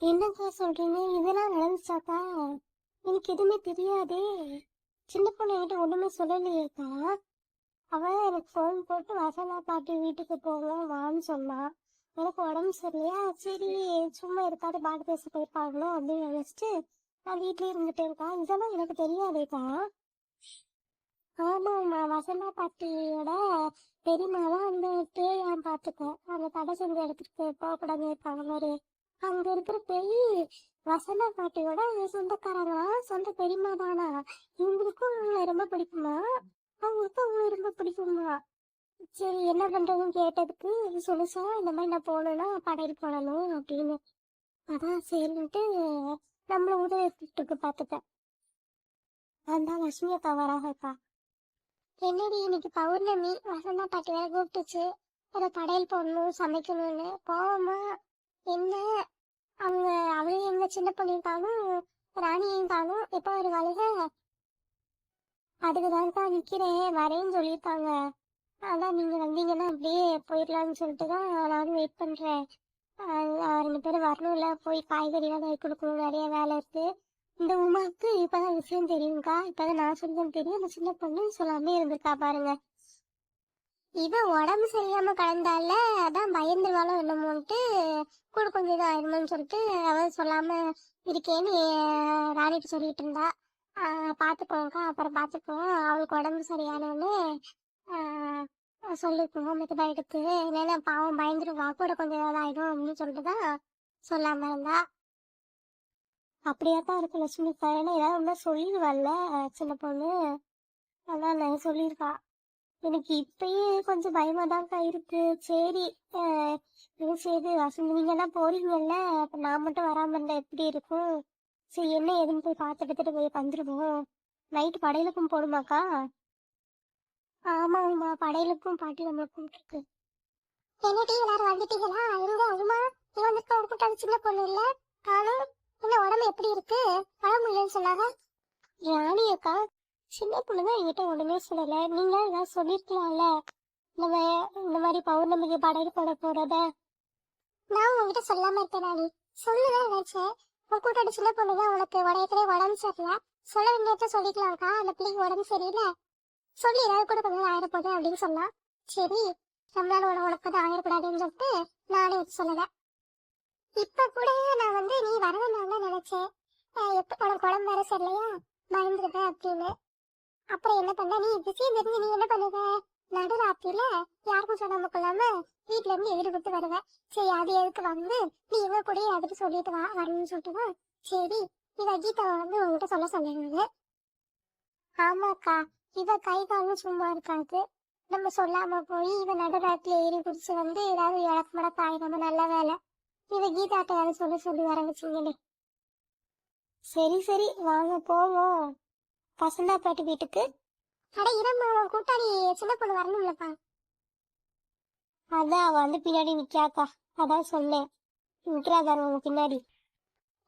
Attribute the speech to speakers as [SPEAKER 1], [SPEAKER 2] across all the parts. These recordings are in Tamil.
[SPEAKER 1] என்னக்கா சொல்றீங்க? இதெல்லாம் நடந்துச்சாக்கா? எனக்கு எதுவுமே தெரியாதே. சின்ன பொண்ணு என்கிட்ட ஒண்ணுமே சொல்லலையேக்கா. அவ எனக்கு ஃபோன் போட்டு வசனா பாட்டி வீட்டுக்கு போவோம் வான்னு சொன்னான் எனக்கு உடம்பு சரியா சரி சும்மா இருக்காது பாட்டு பேச போயிருப்பாங்களோ? அப்படின்னு நினைச்சிட்டு நான் வீட்லயே இருந்துட்டேன்க்கா இதெல்லாம் எனக்கு தெரியாதேக்கா. ஆமாம்மா வசனா பாட்டியோட பெரியம்மா தான் அந்த பேயான் பார்த்துக்கேன் அந்த தடை செஞ்ச இடத்துக்கு போகக்கூடாது இருப்பாங்க மாதிரி அங்க இருக்கிற பெரிய வசந்தா பாட்டியோட சொந்தக்காரங்களா? சொந்த பெரியமா தானா? இவங்களுக்கும் அவங்கள ரொம்ப பிடிக்குமா? அவங்களுக்கும் அவங்கள ரொம்ப பிடிக்குமா? சரி என்ன பண்றதுன்னு கேட்டதுக்கு இது சொல்லுச்சா இந்த மாதிரி நான் போகணும்னா படையல் போடணும் அப்படின்னு. அதான் சரின்ட்டு நம்மள உதவிட்டு பார்த்துட்டேன் அதான் லட்சுமி அக்கா வராங்கக்கா என்னடி இன்னைக்கு பௌர்ணமி? வசந்தா பாட்டி வேற கூப்பிட்டுச்சு. அதை படையல் போடணும் சமைக்கணும்னு. போவோமா? என்ன? அவங்க அவளையும் எங்க சின்ன பொண்ணையும் காணும் ராணியையும் காணும். எப்போ வருவாளுக அதுக்குதான் தான் நிக்கிறேன் வரேன்னு சொல்லியிருக்காங்க. அதான் நீங்க வந்தீங்கன்னா அப்படியே போயிடலாம்னு சொல்லிட்டு தான் நானும் வெயிட் பண்றேன். ரெண்டு பேரும் வரணும்ல போய் காய்கறிலாம் வாங்கி கொடுக்கணும் நிறைய வேலை இருக்கு. இந்த உமாவுக்கு இப்பதான் விஷயம் தெரியும்க்கா. இப்பதான் நான் சொல்லுதான் தெரியும். அந்த சின்ன பொண்ணு சொல்லாமே இருந்திருக்கா பாருங்க. இவன் உடம்பு சரியாம கலந்தால அதான் பயந்துருவாளோ என்னமோன்ட்டு கூட கொஞ்சம் இது ஆயிருமோன்னு சொல்லிட்டு அவ சொல்லாம இருக்கேன்னு ராணிட்டு சொல்லிட்டு இருந்தா. ஆஹ் பாத்துக்கோங்கக்கா அப்புறம் பாத்துக்குவோம். அவளுக்கு உடம்பு சரியானோன்னு ஆஹ் சொல்லிக்குவோம் மெத்தடா எடுத்து. இல்லைன்னா பாவம் பயந்துருவா. கூட கொஞ்சம் ஏதாவது ஆயிடும் அப்படின்னு சொல்லிட்டு தான் சொல்லாம இருந்தா. அப்படியே தான் இருக்கு லட்சுமி. ஏன்னா ஏதாவது ஒன்றா சொல்லிடுவாள்ல சின்ன பொண்ணு. அதான் சொல்லியிருக்கா. எனக்கு இப்பயே கொஞ்சம் பயமா தான்க்கா இருக்கு. சரி அஹ் சரி வசந்த் நீங்க தான் போறீங்கல்ல அப்ப நான் மட்டும் வராம இருந்தா எப்படி இருக்கும்? சரி என்ன ஏதுன்னு போய் பார்த்து எடுத்துட்டு போய் வந்துருவோம். நைட்டு படையலுக்கும் போடுமாக்கா ஆமாம்மா படையலுக்கும் பாட்டி நம்மளுக்கும் இருக்கு என்னடி எல்லாரும் வந்துட்டீங்களா? எங்க உமா நீ வந்துட்டு ஒரு கூட்டாளி சின்ன பொண்ணு இல்ல. காணும் என்ன உடம்பு எப்படி இருக்கு? உடம்பு இல்லைன்னு சொன்னாங்க. ராணி அக்கா சின்ன பொண்ணுதான் என்கிட்ட ஒண்ணுமே சொல்லல. நீங்க ஏதாவது சொல்லிருக்கலாம்ல? இந்த இந்த மாதிரி பௌர்ணமிக்கு படையல் போட போறத. நான் உங்ககிட்ட சொல்லாம இருக்கேன் ராணி சொல்லுதான் நினைச்சேன் உன் கூட்டாடி சின்ன பொண்ணுதான் உனக்கு உடையத்திலே உடம்பு சரியில்லை. சொல்ல வேண்டியத சொல்லிக்கலாம்க்கா. அந்த பிள்ளைக்கு உடம்பு சரியில்லை. சொல்லி ஏதாவது கூட கொஞ்சம் ஆயிரப்போகுது அப்படின்னு சொன்னா சரி நம்மளால உன உனக்கு தான் ஆயிடக்கூடாதுன்னு சொல்லிட்டு நானே வச்சு சொல்லல. இப்ப கூட நான் வந்து நீ வரவேண்டாம் தான் நினைச்சேன் எப்ப உனக்கு உடம்பு வேற சரியில்லையா? பயந்துருவேன் அப்படின்னு. அப்புறம் என்ன பண்ண? நீ விஷயம் தெரிஞ்சு நீ என்ன பண்ணுவ? நடுராத்திரில யாருக்கும் சொல்லாம கொள்ளாம வீட்டுல இருந்து எழுதி கொடுத்து வருவ. சரி அது எதுக்கு வந்து நீ எங்க கூட அதுக்கு சொல்லிட்டு வா வரணும்னு சொல்லிட்டு சரி இவ கீதாவை வந்து உங்ககிட்ட சொல்ல சொன்னாங்க ஆமாக்கா இவ கை காலும் சும்மா இருக்காது. நம்ம சொல்லாம போய் இவ நடுராத்திரி ஏறி குடிச்சு வந்து ஏதாவது இழக்கு மடக்கு ஆயிடாம. நல்ல வேலை. இவ கீதாட்ட யாரும் சொல்லி சொல்லி வரவச்சுங்களே சரி சரி வாங்க போவோம். வசந்தா பாட்டி வீட்டுக்கு? அட இரம்மா உன் கூட்டாளி சின்ன பொண்ணு வரணும்லப்பா. அதான் அவ வந்து பின்னாடி நிக்காக்கா அதான் சொன்னேன். நிக்கிறா பாரு உங்க பின்னாடி?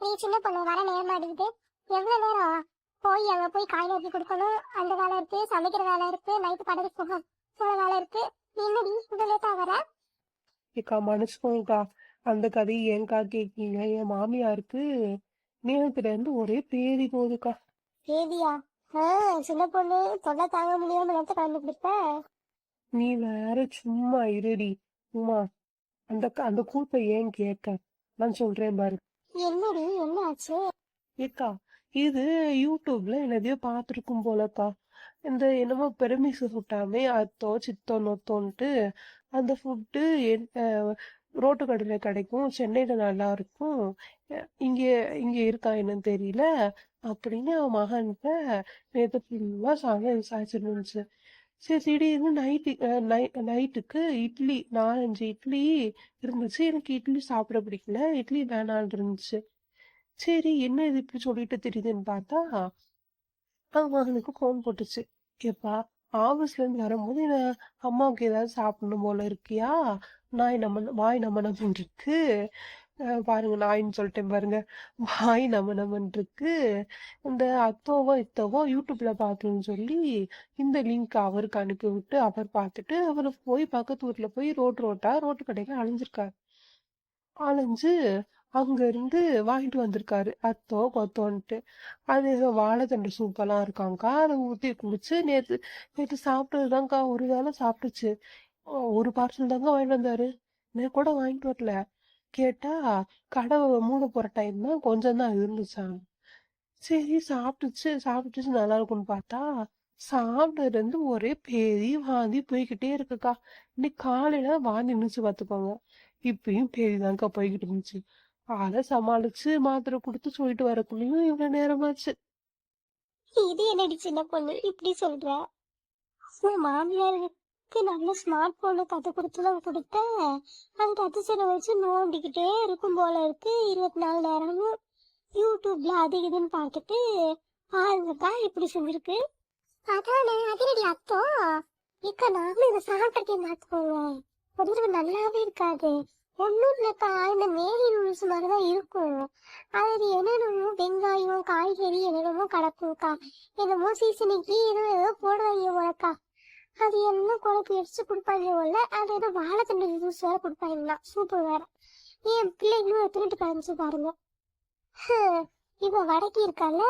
[SPEAKER 1] நீ சின்ன பொண்ணு வர நேரமா இருக்குது எவ்வளவு நேரம்? போய் அங்க போய் காய் நறுக்கி கொடுக்கணும். அந்த வேலை இருக்கு சமைக்கிற வேலை இருக்கு நைட்டு படகு போகும் சில வேலை இருக்கு. நீ என்னடி இந்த லேட்டா வர?
[SPEAKER 2] ஏக்கா மன்னிச்சுக்கோங்கக்கா. அந்த கதையை ஏன்க்கா கேட்கீங்க என் மாமியாருக்கு நேரத்துல இருந்து ஒரே பேதி போகுதுக்கா.
[SPEAKER 1] தேதியா ஆ சின்ன பொண்ணு தொல்லை தாங்க முடியாம நேரத்தை கலந்து கொடுப்ப
[SPEAKER 2] நீ வேற சும்மா இருடி. உமா அந்த அந்த கூத்தை ஏன் கேட்க? நான் சொல்றேன் பாரு.
[SPEAKER 1] என்னடி என்ன ஆச்சு
[SPEAKER 2] ஏக்கா இது யூடியூப்ல என்னதையோ பார்த்துருக்கும் போலக்கா. இந்த என்னமோ பெருமிசு சுட்டாமே அத்தோ சித்தோ நொத்தோன்ட்டு அந்த ஃபுட்டு ரோட்டு கடையில் கிடைக்கும் சென்னையில் நல்லா இருக்கும். இங்க இங்க இருக்கா என்னன்னு தெரியல. அப்படின்னு அவன் மகன்கிட்ட நேற்று ஃபுல்லாக சாயங்காலம் விசாரிச்சுட்டு இருந்துச்சு. சரி திடீர்னு நைட்டு நைட்டுக்கு இட்லி நாலஞ்சு இட்லி இருந்துச்சு. எனக்கு இட்லி சாப்பிட பிடிக்கல. இட்லி வேணான்னு இருந்துச்சு. சரி என்ன இது இப்படி சொல்லிட்டு தெரியுதுன்னு பார்த்தா அவன் மகனுக்கு ஃபோன் போட்டுச்சு. ஏப்பா ஆஃபீஸ்லேருந்து வரும்போது என்ன அம்மாவுக்கு ஏதாவது சாப்பிடணும் போல இருக்கியா? நாய் நம்ம வாய் நம்ம நம்பின்னு இருக்கு. பாருங்க நாயின்னு சொல்லிட்டேன் பாருங்க. வாய் நம்ம நம்மன்றிருக்கு இந்த அத்தோவோ இத்தோவோ யூடியூப்ல பார்த்தோன்னு சொல்லி இந்த லிங்க் அவருக்கு அனுப்பி விட்டு அவர் பார்த்துட்டு அவர் போய் பக்கத்து ஊர்ல போய் ரோட் ரோட்டா ரோட்டு கடையில அலைஞ்சிருக்காரு. அலைஞ்சு அங்க இருந்து வாங்கிட்டு வந்திருக்காரு. அத்தோ கொத்தோன்ட்டு அது ஏதோ வாழைத்தண்டு சூப்பெல்லாம் இருக்காங்க்கா அதை ஊத்தி குடிச்சு நேத்து நேத்து சாப்பிட்டதுதான்க்கா. ஒரு வேளை சாப்பிட்டுச்சு. ஒரு பார்சல் தாங்க வாங்கிட்டு வந்தாரு. நான் கூட வாங்கிட்டு வரல. கேட்டா கடை மூட போற டைம் தான் கொஞ்சம் தான் இருந்துச்சாம். சரி சாப்பிட்டுச்சு சாப்பிட்டுச்சு நல்லா இருக்கும்னு பார்த்தா சாப்பிட்டதுல இருந்து ஒரே பேதி வாந்தி போய்கிட்டே இருக்குக்கா. இன்னைக்கு காலையில வாந்தி நின்னுச்சு பாத்துக்கோங்க இப்பயும் பேதி போய்கிட்டு இருந்துச்சு. அதை சமாளிச்சு மாத்திரை கொடுத்து சொல்லிட்டு வரக்குள்ளயும் இவ்வளவு நேரமாச்சு.
[SPEAKER 1] இது என்னடி சின்ன பொண்ணு இப்படி சொல்ற? உன் மாமியாருக்கு நல்ல ஸ்மார்ட் போனை கத்து கொடுத்துலாம் கொடுத்த அந்த டச்சு செல்லை வச்சு நோண்டிக்கிட்டே இருக்கும் போல இருக்கு. இருபத்தி நாலு நேரமும் யூடியூப்ல அது இதுன்னு பார்த்துட்டு பாருங்கக்கா இப்படி செஞ்சிருக்கு? அதானே அதிரடி அத்தோ. இக்கா நாங்களும் இதை சாப்பிட்டுருக்கேன் பார்த்துக்கோங்க ஒரு தடவை நல்லாவே இருக்காது. ஒன்றும் இல்லைக்கா இந்த மேரி நூல்ஸ் மாதிரி தான் இருக்கும். அது என்னென்னமோ வெங்காயம் காய்கறி என்னென்னமோ கலக்கும்க்கா என்னமோ சீசனுக்கு ஏதோ ஏதோ போடுவாங்க போலக்கா. அது என்ன குழப்பி அடிச்சு கொடுப்பாங்க போல அது ஏதோ வாழைத்தண்டு ஜூஸ் வேற கொடுப்பாங்களாம் சூப்பர் வேற. என் பிள்ளைங்களும் தின்னுட்டு கிளம்பிச்சு பாருங்க. ஹம், வடக்கி இருக்கால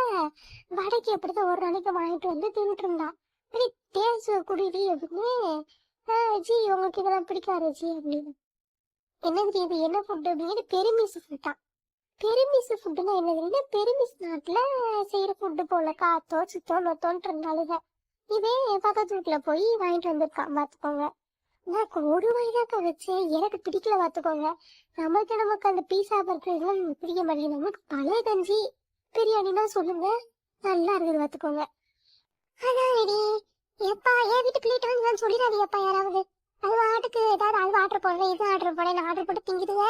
[SPEAKER 1] வடக்கி அப்படிதான் ஒரு நாளைக்கு வாங்கிட்டு வந்து தின்னுட்டு இருந்தான் சரி டேஸ்ட் குடிடி அப்படின்னு ஜி உங்களுக்கு இதெல்லாம் பிடிக்காது ஜி அப்படின்னு. என்ன தெரியுது என்ன ஃபுட் அப்படின்னு பெருமிசு ஃபுட்டான் பெருமிசு ஃபுட்டுன்னா என்ன தெரியுது பெருமிஸ் நாட்டுல செய்யற ஃபுட்டு போல காத்தோ சித்தோ நொத்தோன்ட்டு இருந்தாலுங்க இதே பக்கத்து வீட்டுல போய் வாங்கிட்டு வந்திருக்கான் பாத்துக்கோங்க நான் ஒரு வயதாக்க வச்சு. எனக்கு பிடிக்கல பாத்துக்கோங்க நமக்கு நமக்கு அந்த பீஸா பர்கர் பிடிக்க மாட்டேங்குது. நமக்கு பழைய கஞ்சி பிரியாணினா சொல்லுங்க. நல்லா இருக்குது பாத்துக்கோங்க அதான் எப்பா என் வீட்டு பிள்ளைகிட்ட வந்து நான் சொல்லிடாதீங்கப்பா யாராவது. அது வாட்டுக்கு ஏதாவது அது ஆர்டர் போடுவேன் இது ஆர்டர் போடுவேன் நான் ஆர்டர் போட்டு திங்கிடுங்க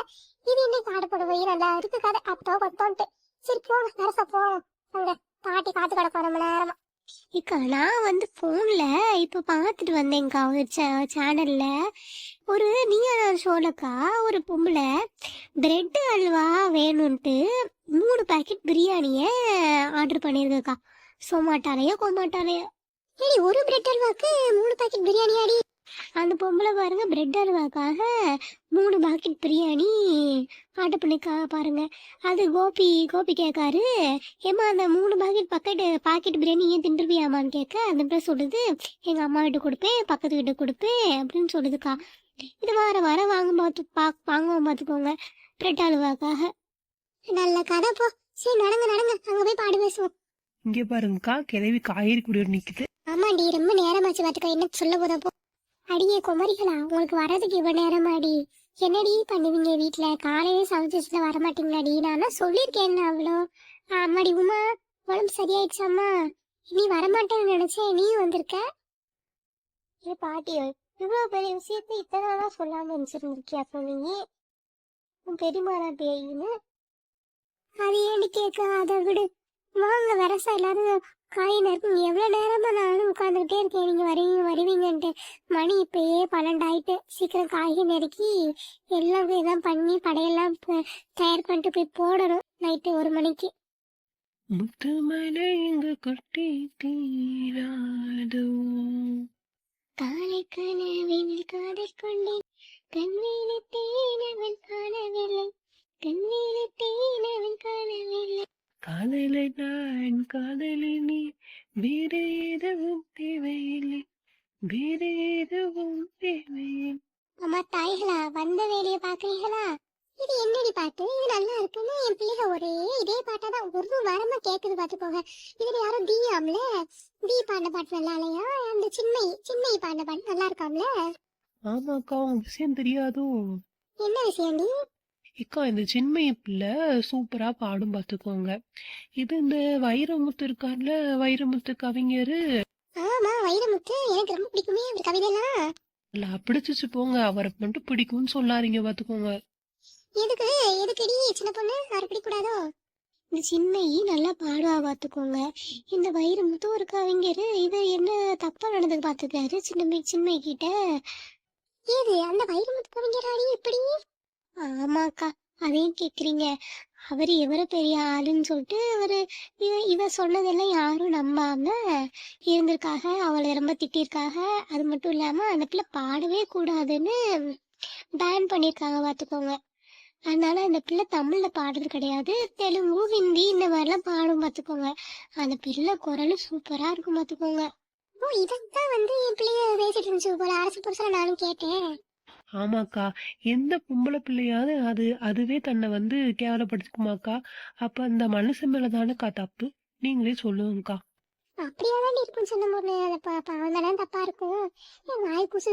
[SPEAKER 1] இது இன்னைக்கு ஆர்டர் போடுவேன் நல்லா இருக்கு கதை அப்போ பத்தோன்ட்டு. சரி போங்க நரசா போவோம் அங்க பாட்டி காத்து கிடக்கும் ரொம்ப நேரமா. இக்கா நான் வந்து ஃபோனில் இப்போ பார்த்துட்டு வந்தேன்க்கா ஒரு சேனலில் ஒரு நீங்கள் ஷோலக்கா ஒரு பொம்பளை பிரெட் அல்வா வேணும்ட்டு மூணு பேக்கெட் பிரியாணியை ஆர்டர் பண்ணியிருக்கேக்கா சோமாட்டாலையோ கோமாட்டாலையோ. ஏடி ஒரு பிரெட் அல்வாக்கு மூணு பேக்கெட் பிரியாணி ஆடி அந்த பொம்பளை பாருங்க பிரெட் அல்வாக்காக மூணு பாக்கெட் பிரியாணி ஆர்டர் பண்ணிக்கா பாருங்க. அது கோபி கோபி கேட்காரு ஏமா அந்த மூணு பாக்கெட் பக்கெட் பாக்கெட் பிரியாணி ஏன் தின்றுவியாமான்னு கேட்க அந்த பிள்ளை சொல்லுது எங்க அம்மா வீட்டு கொடுப்பேன் பக்கத்து வீட்டு கொடுப்பேன் அப்படின்னு சொல்லுதுக்கா. இது வார வாரம் வாங்க பார்த்து பா வாங்குவோம் பார்த்துக்கோங்க பிரெட் அல்வாக்காக நல்ல கதை போ. சரி நடங்க நடங்க. அங்க போய் பாடு பேசுவோம்.
[SPEAKER 2] இங்க பாருங்கக்கா கிளவி காய்கறி குடியோடு நிக்குது.
[SPEAKER 1] ஆமாண்டி ரொம்ப நேரமாச்சு பாத்துக்க என்ன சொல்ல போதா போ. அடியே குமரிகளா உங்களுக்கு வர்றதுக்கு இவ்வளவு நேரமாடி? என்னடி பண்ணுவீங்க வீட்ல? காலையிலே சமைச்சு வச்சுட்டு வர மாட்டீங்களாடி நான் சொல்லியிருக்கேன் அவ்வளோ. ஆமாடி உமா உடம்பு சரியாயிடுச்சாம்மா நீ வரமாட்டேன்னு நினைச்சேன். நீயும் வந்திருக்க? ஏ பாட்டி இவ்வளவு பெரிய விஷயத்தை இத்தனை நாளா சொல்லாம வச்சிருந்திருக்கியா அப்போ நீ உன் பெரியமாரா பேயின்னு. அது ஏன்னு கேட்க? அதை விடு. வாங்க வரசா எல்லாரும் காய் நறுக்குங்க எவ்வளவு நேரமா நானும் உட்காந்துக்கிட்டே இருக்கேன். நீங்க வருவீங்க வருவீங்கன்ட்டு. மணி இப்பயே பன்னெண்டு ஆயிட்டு சீக்கிரம் காய்கறி நறுக்கி எல்லாம் இதெல்லாம் பண்ணி படையெல்லாம் தயார் பண்ணிட்டு போய் போடணும். நைட்டு ஒரு மணிக்கு.
[SPEAKER 2] முத்துமலை இங்கு கொட்டி தீராதோ?
[SPEAKER 1] காலை கனவில் காதை கொண்டேன். கண்வீழி தேனவன் காணவில்லை. கண்வீழி தேனவன் காணவில்லை.
[SPEAKER 2] காதலை நான் காதலி நீ வேற எதுவும் தேவையில்லை. வேற எதுவும் தேவையில்லை.
[SPEAKER 1] அம்மா தாய்களா வந்த வேலையை பாக்குறீங்களா இது என்னடி பாட்டு? இது நல்லா இருக்குன்னு என் பிள்ளைக ஒரே இதே பாட்டா தான் ஒரு வாரமா கேக்குது பாத்துக்கோங்க இதுல யாரும் தீயாம்ல தீ பாடின பாட்டு நல்லா இல்லையா? அந்த சின்மை சின்மை பாடின பாட்டு நல்லா இருக்காம்ல?
[SPEAKER 2] ஆமாக்கா உங்க விஷயம் தெரியாதோ?
[SPEAKER 1] என்ன விஷயம்டி?
[SPEAKER 2] இக்கா இந்த சின்மய பிள்ளை சூப்பரா பாடும் பாத்துக்கோங்க. இது இந்த வைரமுத்து இருக்கார்ல வைரமுத்து கவிஞரு?
[SPEAKER 1] ஆமா வைரமுத்து. எனக்கு ரொம்ப பிடிக்குமே அவர் கவிதைலாம்
[SPEAKER 2] இல்ல பிடிச்சிச்சு போங்க. அவரை மட்டும் பிடிக்கும்னு சொல்லாதீங்க பாத்துக்கோங்க.
[SPEAKER 1] எதுக்கு? எதுக்குடி? சின்ன பொண்ணு? அவர் பிடிக்கூடாதோ? இந்த சின்மயி நல்லா பாடுவா பாத்துக்கோங்க. இந்த வைரமுத்து ஒரு கவிஞர். இவ என்ன தப்பா நடந்தது பாத்துக்காரு சின்ன சின்மை கிட்ட. ஏது? அந்த வைரமுத்து கவிஞராடி எப்படி? ஆமாக்கா அதையும் கேக்குறீங்க. அவர் எவரு பெரிய ஆளுன்னு சொல்லிட்டு அவரு இவ இவ சொன்னதெல்லாம் யாரும் நம்பாம இருந்திருக்காக அவளை ரொம்ப திட்டிருக்காக அது மட்டும் இல்லாம அந்த பிள்ளை பாடவே கூடாதுன்னு பேன் பண்ணிருக்காங்க பாத்துக்கோங்க. அதனால அந்த பிள்ளை தமிழ்ல பாடுறது கிடையாது. தெலுங்கு ஹிந்தி இந்த மாதிரிலாம் பாடும் பாத்துக்கோங்க. அந்த பிள்ளை குரலும் சூப்பரா இருக்கும் பாத்துக்கோங்க. ஓ இதான் வந்து என் பிள்ளைய பேசிட்டு இருந்துச்சு போல. அரசு புருஷனை நானும் கேட்டேன்.
[SPEAKER 2] ஆமாக்கா. எந்த பொம்பளை பிள்ளையாவது அது அதுவே தன்னை வந்து கேவலப்படுத்திக்குமாக்கா. அப்ப அந்த மனுஷன் மேல தானேக்கா தப்பு? நீங்களே சொல்லுங்கக்கா.
[SPEAKER 1] அப்படியே தான் இருக்கும் சொன்ன பொண்ணு. அதை தானே தப்பா இருக்கும்.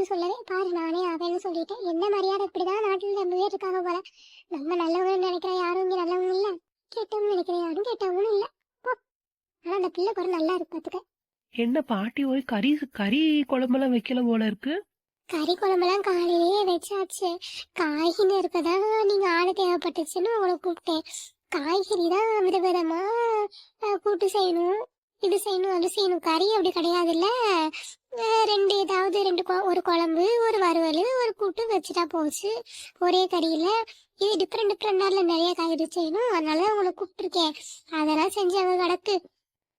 [SPEAKER 1] சொல்லவே பாரு நானே அவன்னு சொல்லிட்டேன். என்ன மரியாதை இப்படிதான் நாட்டில் நம்ம இருக்காங்க போல. நம்ம நல்லவங்க நினைக்கிற யாரும் இங்க நல்லவங்க இல்ல. கெட்டவங்க நினைக்கிற யாரும் கெட்டவங்களும் இல்ல. ஆனா அந்த பிள்ளை குரல் நல்லா இருக்கு பாத்துக்க.
[SPEAKER 2] என்ன பாட்டி ஓய் கறி கறி குழம்பெல்லாம் வைக்கல போல இருக்கு?
[SPEAKER 1] கறி குழம்பெல்லாம் காலையிலேயே வச்சாச்சு. காய்கறி இருப்பதா நீங்க ஆடு தேவைப்பட்டுச்சுன்னு உங்களை கூப்பிட்டேன். காய்கறி தான் விதவிதமா கூட்டு செய்யணும் இது செய்யணும் அது செய்யணும். கறி அப்படி கிடையாதுல்ல? ரெண்டு ஏதாவது ரெண்டு கொ- ஒரு குழம்பு ஒரு வறுவல் ஒரு கூட்டு வச்சுட்டா போச்சு. ஒரே கறியில. இது டிஃப்ரெண்ட் டிஃப்ரெண்ட் நிறைய காய்கறி செய்யணும். அதனால உங்களை கூப்பிட்டுருக்கேன். அதெல்லாம் செஞ்சாங்க கிடக்கு.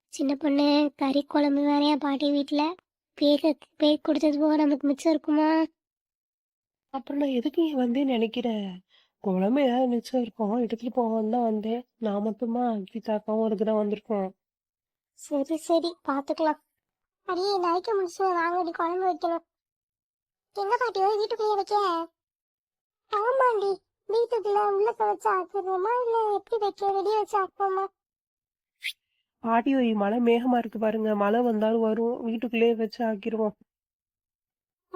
[SPEAKER 1] சின்ன பொண்ணு கறி குழம்பு வேறையா பாட்டி வீட்டுல பேருக்கு பேர் கொடுத்தது போக நமக்கு மிச்சம் இருக்குமா?
[SPEAKER 2] அப்புறம் நான் எதுக்கு இங்க வந்தேன்னு நினைக்கிறேன் குழம்பு ஏதாவது மிச்சம் இருக்கும். எடுத்துட்டு போவோம் தான் வந்தேன். நான் மட்டுமா? கீதாக்காவும் ஒரு தான் வந்திருக்கோம்.
[SPEAKER 1] சரி சரி. பாத்துக்கலாம். அடியே நைக்க முடிச்சு வாங்கடி குழம்பு வைக்கணும். எங்க பாட்டியோ வீட்டுக்குள்ளே வைக்க. ஆமாண்டி. வீட்டுக்குள்ள உள்ளக்க வச்சு ஆக்கிடுவோமா இல்ல எப்படி வைக்க? வெளியே வச்சு ஆக்குவோமா?
[SPEAKER 2] பாட்டி ஓய் மழை மேகமா இருக்கு பாருங்க. மழை வந்தாலும் வரும். வீட்டுக்குள்ளேயே வச்சு ஆக்கிருவோம்.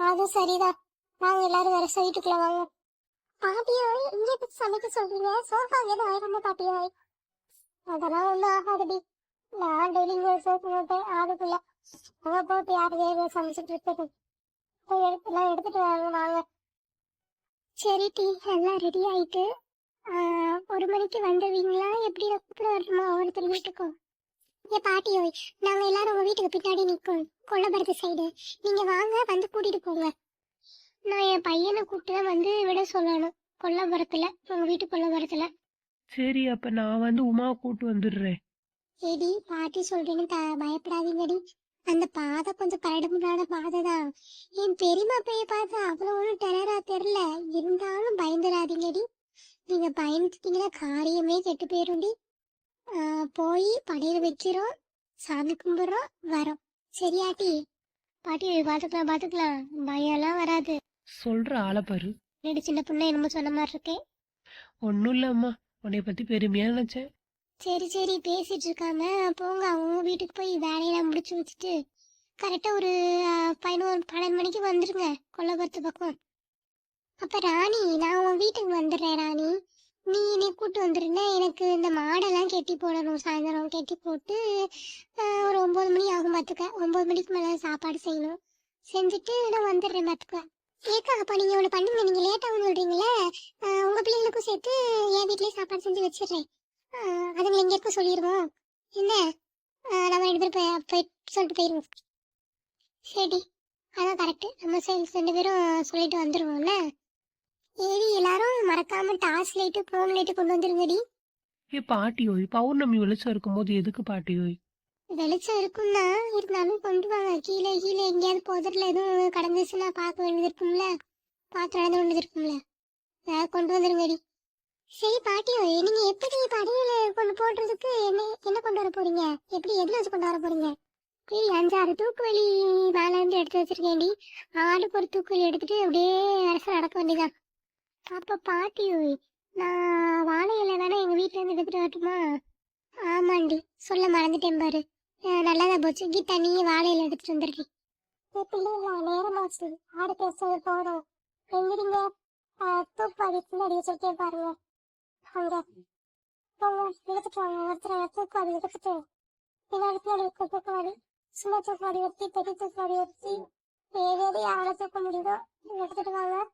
[SPEAKER 1] அது சரிதான். நாங்க எல்லாரும் வேற வீட்டுக்குள்ள வாங்க. பாட்டியோ இங்க போய் சமைக்க சொல்றீங்க. சோஃபா எதுவும் ஆயிரமா பாட்டியோ அதெல்லாம் ஒண்ணும் ஆகாதுடி நான் டெய்லி இங்க சோப்பு போட்டேன். ஆகுதுல அவ போட்டு யாரு வேறு சமைச்சிட்டு இருக்குது போய் எல்லாம் எடுத்துட்டு வாங்க வாங்க. சரி டீ எல்லாம் ரெடி ஆயிட்டு ஒரு மணிக்கு வந்துடுவீங்களா எப்படி நான் கூப்பிட வரணுமா ஒவ்வொருத்தர் வீட்டுக்கும். ஏ பாட்டியோய் நாங்க எல்லாரும் உங்க வீட்டுக்கு பின்னாடி நிக்கோம். கொல்லபுரத்து சைடு நீங்க வாங்க வந்து கூட்டிட்டு போங்க. நான் என் பையனை கூப்பிட்டு தான் வந்து விட சொல்லணும். கொல்லபுரத்துல உங்க வீட்டு கொல்லபுரத்துல
[SPEAKER 2] சரி அப்ப நான் வந்து உமா கூட்டு வந்துடுறேன்.
[SPEAKER 1] ஏடி பாட்டி சொல்றேன்னு த பயப்படாதீங்கடி. அந்த பாதை கொஞ்சம் கரடுமுடான பாதை தான். என் பெரியம்மா பைய பார்த்தா அவ்வளவு ஒன்றும் டெரரா தெரியல. இருந்தாலும் பயந்துடாதீங்கடி. நீங்க பயந்துட்டீங்கன்னா காரியமே கெட்டு போயிரும்டி. போய் படையில வைக்கிறோம். சாமி கும்பிடுறோம். வரோம். சரியாட்டி. பாட்டி பாத்துக்கலாம் பாத்துக்கலாம். பயம்லாம் வராது.
[SPEAKER 2] சொல்ற ஆளை பாரு.
[SPEAKER 1] என்னடி சின்ன பொண்ணு என்னமோ சொன்ன மாதிரி இருக்கேன்
[SPEAKER 2] ஒன்னும் இல்ல அம்மா. உன்னைய பத்தி பெருமையா நினைச்சேன்.
[SPEAKER 1] சரி சரி. பேசிட்டு இருக்காம போங்க. அவங்க வீட்டுக்கு போய் வேலையெல்லாம் முடிச்சு வச்சுட்டு கரெக்டா ஒரு அஹ், பதினோரு பன்னெண்டு மணிக்கு வந்துருங்க. கொல்லபுரத்து பக்கம். அப்ப ராணி நான் உன் வீட்டுக்கு வந்துடுறேன் ராணி. நீ என்னை கூட்டு வந்துருன்னா எனக்கு இந்த மாடெல்லாம் கெட்டி போடணும். சாயந்தரம் கெட்டி போட்டு ஒரு ஒன்பது மணி ஆகும் பார்த்துக்க ஒன்பது மணிக்கு மேலே சாப்பாடு செய்யணும். செஞ்சுட்டு நான் வந்துடுறேன் பார்த்துக்க ஏக்கா அப்போ நீங்கள் ஒண்ணு பண்ணுங்க. நீங்கள் லேட்டாக சொல்கிறீங்களே உங்கள் பிள்ளைங்களுக்கும் சேர்த்து என் வீட்டிலே சாப்பாடு செஞ்சு வச்சிடுறேன். அதுங்களை எங்க இருக்க சொல்லிடுவோம். என்ன? நம்ம ரெண்டு பேரும் போய் சொல்லிட்டு போயிருவோம். சரி. அதான் கரெக்டு நம்ம ரெண்டு பேரும் சொல்லிட்டு வந்துடுவோம்ல ஏடி எல்லாரும் மறக்காம டார்ச் லைட்டு ஃபோன் லைட்டு கொண்டு வந்துருங்கடி.
[SPEAKER 2] ஏ பாட்டி ஓய் பௌர்ணமி வெளிச்சம் இருக்கும்போது எதுக்கு பாட்டி ஓய்?
[SPEAKER 1] வெளிச்சம் இருக்கும்னா இருந்தாலும் கொண்டு வாங்க. கீழே கீழே எங்கேயாவது புதர்ல எதுவும் கடந்துச்சுன்னா பார்க்க வேண்டியது இருக்கும்ல பார்த்து நடந்து வேண்டியது இருக்கும்ல அதாவது கொண்டு வந்துருங்கடி. சரி பாட்டி நீங்க எப்படி படையில கொண்டு போடுறதுக்கு என்ன என்ன கொண்டு வர போறீங்க? எப்படி எதுல வச்சு கொண்டு வர போறீங்க? ஏய் அஞ்சாறு தூக்குவலி மேல இருந்து எடுத்து வச்சிருக்கேன்டி. ஆளுக்கு ஒரு தூக்குவலி எடுத்துட்டு அப்படியே அரசு நடக்க வேண்டியதான் அப்போ பாட்டி நான் வாழை இலை வேணா எங்க வீட்ல இருந்து எடுத்துட்டு வரட்டுமா? ஆமாண்டி சொல்ல மறந்துட்டேன் பாரு. அஹ் போச்சு. கீதா நீ வாழையில எடுத்துட்டு வந்துடுறீ பிள்ளைங்களா நேரமாச்சு. ஆடு பேசுறது போதும். எங்கிருங்க? தூப்பாடி பின்னாடி வச்சிருக்கேன் பாருங்க. அங்க. போங்க எடுத்துட்டு வாங்க. ஒருத்தர் தூக்குவாடி எடுத்துட்டு. பின்னாடி பின்னாடி இருக்க தூக்குவாடி சின்ன தூக்குவாடி ஒருத்தி பெரிய தூக்குவாடி ஒருத்தி. ஏதேது யாரை தூக்க முடியுதோ எடுத்துட்டு வாங்க.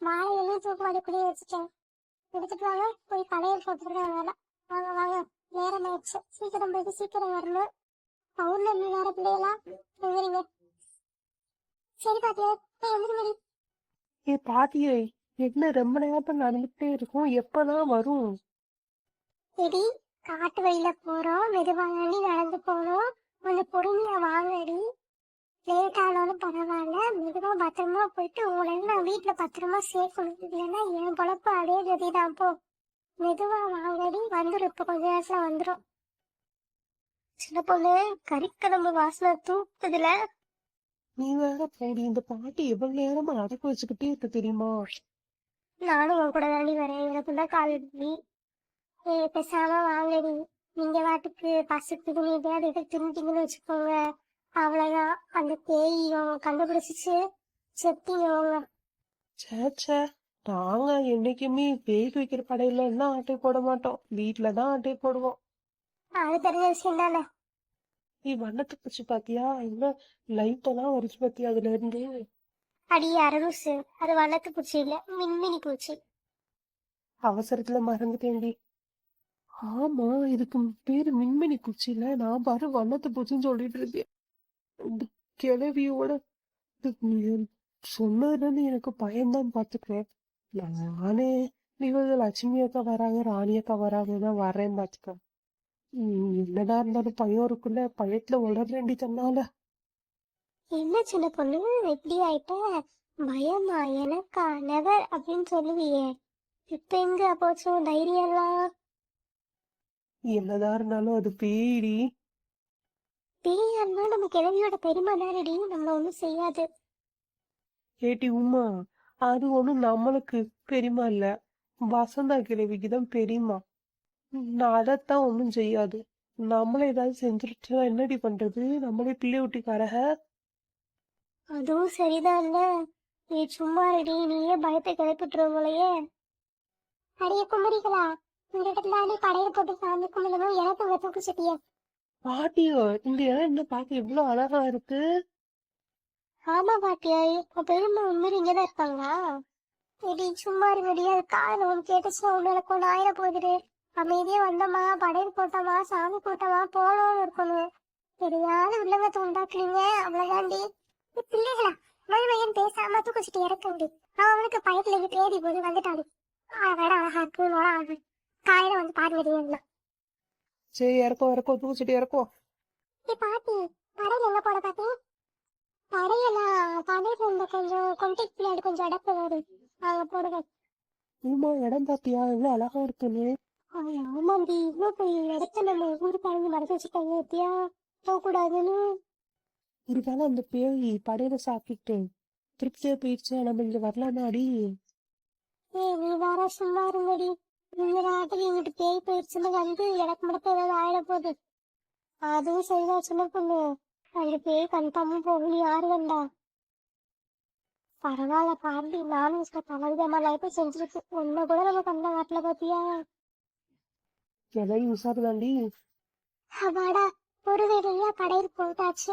[SPEAKER 1] அஹ் மாலையிலையும் தூக்குவாடி கூட வச்சுட்டேன். எடுத்துட்டு வாங்க போய் கடையில் போட்டுருக்கேன் வேலை. வாங்க வாங்க. நேரம் ஆயிடுச்சு. சீக்கிரம் போயிட்டு சீக்கிரம் வரணும். பௌர்ணமி வேற பிள்ளைகளா எங்கிறீங்க சரி பாத்தியா
[SPEAKER 2] ஏ ஓய் என்ன ரொம்ப நேரம் நடந்துகிட்டே இருக்கும். எப்பதான் வரும்?
[SPEAKER 1] எடி காட்டு வழியில போறோம் மெதுவாண்டி நடந்து போறோம் கொஞ்சம் பொறுமையா வாங்கடி லேட் ஆனாலும் பரவாயில்ல. மெதுவா பத்திரமா போயிட்டு உங்களை நான் வீட்டுல பத்திரமா சேர்க்கணும். இல்லைன்னா என் பொழப்பு அதே கதிதான். போ. மெதுவா வாங்கடி வந்துடும் இப்ப கொஞ்ச நேரத்துல வந்துடும் சின்ன பொண்ணு கறிக்கிழம்பு வாசனை தூக்குதுல.
[SPEAKER 2] நீ வேற போடி. இந்த பாட்டி எவ்வளவு நேரமா அடக்க வச்சுக்கிட்டே இருக்க தெரியுமா?
[SPEAKER 1] நானும் உன் கூட தாண்டி வரேன். எனக்கு தான் கால் அடி ஏ பேசாம வாங்கடி. நீங்க வாட்டுக்கு பசுக்கு நீ எப்படியாவது எடுத்து தின்னுட்டீங்கன்னு வச்சுக்கோங்க. அவ்வளவுதான். அந்த பேய் இவங்க கண்டுபிடிச்சிச்சு. செத்தீங்க உங்க
[SPEAKER 2] ச்சே ச்சே. நாங்க என்னைக்குமே பேய்க்கு வைக்கிற கடையில எல்லாம் ஆட்டை போட மாட்டோம். வீட்டுல தான் ஆட்டை போடுவோம்.
[SPEAKER 1] அது தெரிஞ்ச விஷயம் தானே.
[SPEAKER 2] நீ வண்ணத்தை பூச்சி பாத்தியா? என்ன லைட் எல்லாம் வருது பாத்தியா அதுல இருந்து?
[SPEAKER 1] அடி அரலூசு அது வண்ணத்து பூச்சி இல்ல மின்மினி பூச்சி.
[SPEAKER 2] அவசரத்துல மறந்துட்டேன்டி ஆமா இதுக்கு பேரு மின்மினி பூச்சி இல்ல நான் பாரு வண்ணத்து பூச்சின்னு சொல்லிட்டு இருக்கேன். இந்த கிளவியோட இது நீ சொன்னதுல இருந்து எனக்கு பயம்தான் பாத்துக்கிறேன் நானே இவங்க லட்சுமி அக்கா வராங்க ராணி அக்கா வராங்கன்னா வரேன் பாத்துக்க உம் என்னடா இருந்தாலும் பயம் இருக்குல்ல? பயத்துல உளறேண்டி தன்னால.
[SPEAKER 1] என்ன சின்ன பொண்ணு? எப்படி ஆயிட்ட பயமா? எனக்கா? நெவர் அப்படின்னு சொல்லுவியே. இப்ப எங்க போச்சும் தைரியம் எல்லாம்
[SPEAKER 2] என்னதான் இருந்தாலும் அது பேடி.
[SPEAKER 1] பேயான்னா நம்ம கிழவியோட பெருமை தானடி நம்மள ஒண்ணும் செய்யாது.
[SPEAKER 2] ஏட்டி உமா அது ஒண்ணும் நம்மளுக்கு பெரியமா இல்ல. வசந்தா கிழவிக்கு தான் பெரியமா நான் அதைத்தான் ஒண்ணும் செய்யாது. நம்மள ஏதாவது செஞ்சுருச்சுன்னா என்னடி பண்றது? நம்மளே பிள்ளை ஊட்டிக்காரக
[SPEAKER 1] அதுவும் சரிதான்ல நீ சும்மா ரெடி நீயே பயத்தை கிளப்பிட்டுருவ போலயே அடிய குமரிகளா இடத்துல அடி படையில போட்டு சாமி கும்பிடணும். எனக்கு உங்க தூக்கு சட்டிய.
[SPEAKER 2] பாட்டியோ இந்த இடம் என்ன பார்க்க இவ்வளவு அழகா இருக்கு.
[SPEAKER 1] ஆமா பாட்டியாய் உன் பெருமை உண்மையில இங்கதான் இருப்பாங்களா எடி சும்மா இருங்கடி அது காதுல ஒன்று கேட்டுச்சுன்னா உன்னால கொண்டு ஆயிட ஆயிர போகுது அமைதியா வந்தோமா படையல் போட்டோமா சாமி போட்டோமா போனோம்னு இருக்கணும். தெரியாத உள்ளங்கத்தை உண்டாக்குறீங்க அவ்வளவுதாண்டி நீ பிள்ளைகளா மருமையன் பேசாம தூக்கச்சிட்டு இறக்கண்டி முடி அவனுக்கு பயத்துல இருந்து தேடி போது வந்துட்டாடி. அழகாட அழகா இருக்கு நோட அழகா காயில வந்து பாரு
[SPEAKER 2] சரி இறக்கோ இறக்கோ தூச்சிட்டு இறக்கோ.
[SPEAKER 1] பாட்டி படையில எங்க போட பாட்டி படையெல்லாம் படையில இந்த கொஞ்சம் கொண்டைக்கு பின்னாடி கொஞ்சம் அடப்பு வரும். அங்க போடுவேன்
[SPEAKER 2] உமா இடம் பாத்தியா? எவ்வளவு அழகா இருக்குன்னு.
[SPEAKER 1] ஆமாண்டி. இவ்வளோ பெரிய இடத்த நம்ம ஊருக்காரங்க மறைச்சு வச்சுட்டாங்க பத்தியா? போகக்கூடாதுன்னு.
[SPEAKER 2] ஒருவேளை அந்த பேய் படையில சாப்பிட்டு திருப்தியா போயிடுச்சு? நம்ம இங்க வரலாமாடி?
[SPEAKER 1] ஏய் நீ வேற சும்மா இருங்கடி. இந்த நாட்டுக்கு இங்கிட்டு பேய் போயிடுச்சுன்னு வந்து எனக்கு மட்டும் ஏதாவது ஆயிட போகுது. அதுவும் சரிதான் சின்ன பொண்ணு. அந்த பேய் கன்ஃபார்மா போகணும் யாரு கண்டா பரவாயில்ல பாண்டி நானும் சில பலவிதமான லைஃப்பை செஞ்சிருக்கு. ஒன்ன கூட நம்ம கண்ட காட்டுல பாத்தியா?
[SPEAKER 2] எதையும் உசாரு தாண்டி
[SPEAKER 1] அவாடா ஒரு வேலையா கடையில் போட்டாச்சு.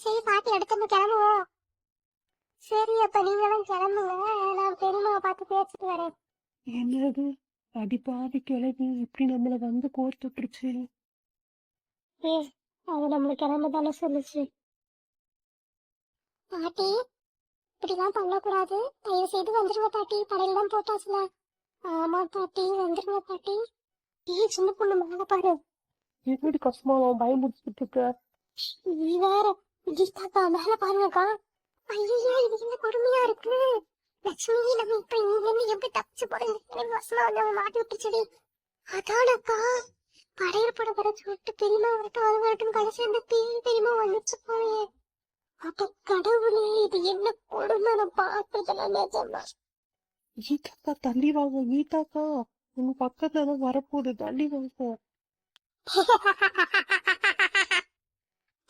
[SPEAKER 1] சரி பாட்டி அடுத்து கிளம்புவோம் சரி அப்ப நீங்களும் கிளம்புங்க. நான் பெரியம்மாவை பார்த்து பேசிட்டு வரேன்.
[SPEAKER 2] என்னது? அடிப்பாவி கிளவி இப்படி நம்மள வந்து கோர்த்துட்டுருச்சு
[SPEAKER 1] ஏ அது நம்மளுக்கு கிளம்ப தானே சொல்லுச்சு. பாட்டி இப்படிலாம் பண்ணக்கூடாது. தயவு செய்து வந்துருங்க பாட்டி. கடையில் தான் போட்டாச்சுல. ஆமா பாட்டி வந்துருங்க பாட்டி. ஏய் சின்ன பொண்ணு மேல பாரு.
[SPEAKER 2] என்னடி கஷ்டமா? பயமுறுத்திட்டு இருக்க.
[SPEAKER 1] நீ வேற மேல பாருங்கக்கா. ஐயோ இது என்ன கொடுமையா இருக்கு? லட்சுமி நம்ம இப்ப இங்க இருந்து எப்படி தப்பிச்சு போறது வசமா வந்து அவன் மாட்டி விட்டுச்சுடி அதானக்கா படையல் போட வர சொல்லிட்டு பெரியமா வரட்டும் அது வரட்டும். கடைசி அந்த பேய் பெரியமா வந்துச்சு போயே அப்ப கடவுளே இது என்ன கொடுமை? நான் பார்த்ததெல்லாம் நிஜமா
[SPEAKER 2] கீதாக்கா தள்ளி வாங்க கீதாக்கா உங்க பக்கத்துல தான் வரப்போகுது தள்ளி வாங்க.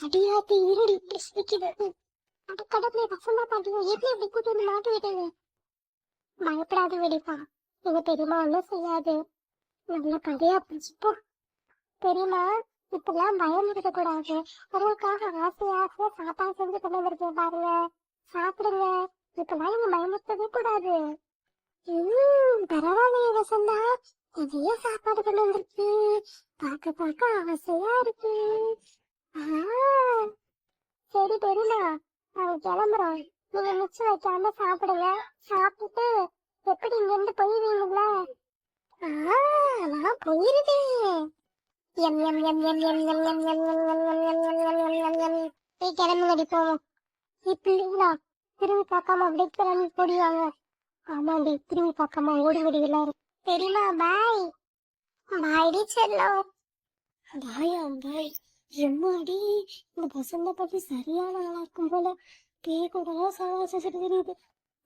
[SPEAKER 1] அடியாத்தி இருடி இப்படி சிரிக்குது அட கடவுளே வசந்தா பாட்டியும் எப்படி அப்படி கூட்டு வந்து மாட்டி விட்டது? பயப்படாத வெடிப்பா. எங்க பெரியம்மா ஒன்றும் செய்யாது. நல்ல கதையா பிடிச்சிப்போ பெரியமா இப்பெல்லாம் பயம் இருக்கக்கூடாது உங்களுக்காக ஆசை ஆசையா சாப்பாடு செஞ்சு கொண்டு வந்திருக்கேன் பாருங்க. சாப்பிடுங்க. இப்பெல்லாம் நீங்க பயமுறுத்தவே கூடாது. பரவாயில்லையே வசந்தா. நிறைய சாப்பாடு கொண்டு வந்திருக்கு. பார்க்க பார்க்க ஆசையா இருக்கு. ஆ, சரி பெருமா நாங்க கிளம்புறோம் நீங்க மிச்சம் வைக்காம சாப்பிடுங்க சாப்பிட்டுட்டு எப்படி இங்க இருந்து போயிருவீங்கல்ல ஆ நான் போயிருவேன் எம் எம் எம் எம் எம் எம் எம் எம் எம் எம் எம் எம் எம் எம் எம் எம் எம் நீ கிளம்புங்கடி போவோம் இப்படிங்களா திரும்பி பார்க்காம அப்படியே கிளம்பி போடுவாங்க ஆமாண்டி திரும்பி பார்க்காம ஓடி எல்லாரும் தெரியுமா பாய் பாய்டி செல்லம் பாய் பாய் எம்மாடி இந்த பசங்க பத்தி சரியான ஆளா இருக்கும் போல பேய் கூட சவாசிட்டு தெரியுது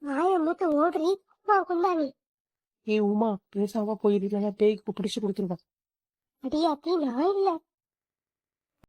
[SPEAKER 1] வாய மூத்த ஓடுறி வா கொண்டாடி
[SPEAKER 2] ஏ உமா பேசாம போயிரு இல்லைன்னா பேய்க்கு பிடிச்சு கொடுத்துருவேன்.
[SPEAKER 1] அடியாத்தி நான் இல்ல.